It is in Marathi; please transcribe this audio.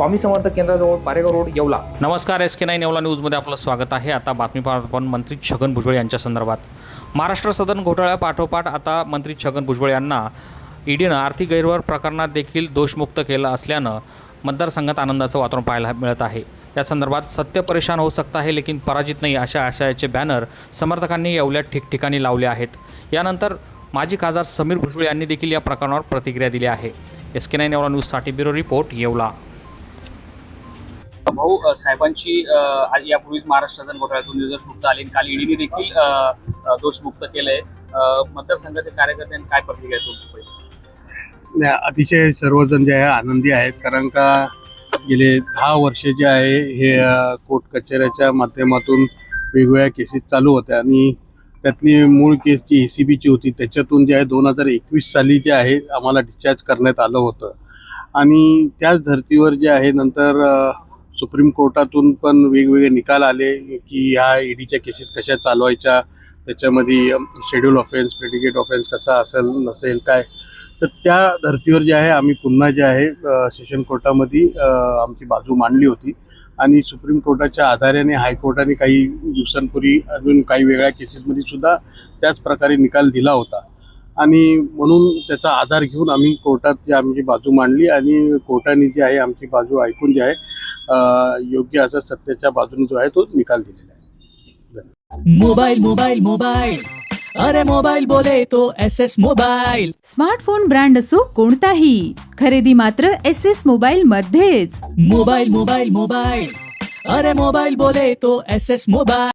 स्वामी समर्थ केंद्राजवळ पारेगाव रोड येवला. नमस्कार एस के नाईन येवला न्यूजमध्ये आपलं स्वागत आहे. आता बातमी आपण मंत्री छगन भुजबळ यांच्या संदर्भात. महाराष्ट्र सदन घोटाळ्या पाठोपाठ आता मंत्री छगन भुजबळ यांना ईडीनं आर्थिक गैरव्यवहार प्रकरणात देखील दोषमुक्त केलं असल्यानं मतदारसंघात आनंदाचं वातावरण पाहायला मिळत आहे. या संदर्भात सत्य परेशान होऊ सकता आहे लेकिन पराजित नाही अशा आशयाचे बॅनर समर्थकांनी येवल्या ठिकठिकाणी लावले आहेत. यानंतर माजी खासदार समीर भुजबळ यांनी देखील या प्रकरणावर प्रतिक्रिया दिली आहे. एस के नाईन येवला न्यूजसाठी ब्युरो रिपोर्ट येवला. भाऊ साहेबांची यापूर्वीच महाराष्ट्र सदन घोटाळ्यातून युजर्स मुक्त आले काल ईडीने देखील दोषमुक्त केलंय अ, मतदारसंघाचे कार्यकर्त्यांनी काय प्रतिक्रिया तुमची अतिशय सर्वजण जे आहे आनंदी आहेत कारण का गेले दहा वर्ष जे आहे हे कोर्ट कचेऱ्याच्या माध्यमातून वेगवेगळ्या केसेस चालू होत्या आणि त्यातली मूळ केस जी ए सी बीची होती त्याच्यातून जे आहे दोन हजार एकवीस साली जे आहे आम्हाला डिस्चार्ज करण्यात आलं होतं. आणि त्याच धर्तीवर जे आहे नंतर सुप्रीम कोर्टातून पण वेगवेगळे निकाल आले की ह्या ईडीच्या केसेस कशा चालवायच्या त्याच्यामध्ये शेड्यूल ऑफेन्स प्रेडिकेट ऑफेन्स कसा असेल नसेल काय? तर त्या धर्तीवर जे आहे आम्ही पुन्हा जे आहे सेशन कोर्टामध्ये आमची बाजू मांडली होती. आणि सुप्रीम कोर्टाच्या आधाराने हायकोर्टाने काही दिवसांपूर्वी अजून काही वेगळ्या केसेसमध्ये सुद्धा त्याच प्रकारे निकाल दिला होता. आणि म्हणून त्याचा आधार घेऊन आम्ही कोर्टात जे आमची बाजू मांडली आणि कोर्टाने जी आहे आमची बाजू ऐकून जी आहे योग्य असा सत्याच्या बाजूने जो आहे तो निकाल दिलेला आहे. मोबाइल मोबाइल मोबाइल अरे मोबाइल बोले तो S S mobile smartphone brand असो कोणताही खरेदी मात्र एस एस मोबाईल मध्येच. मोबाइल मोबाइल मोबाइल अरे मोबाइल बोले तो एस एस मोबाइल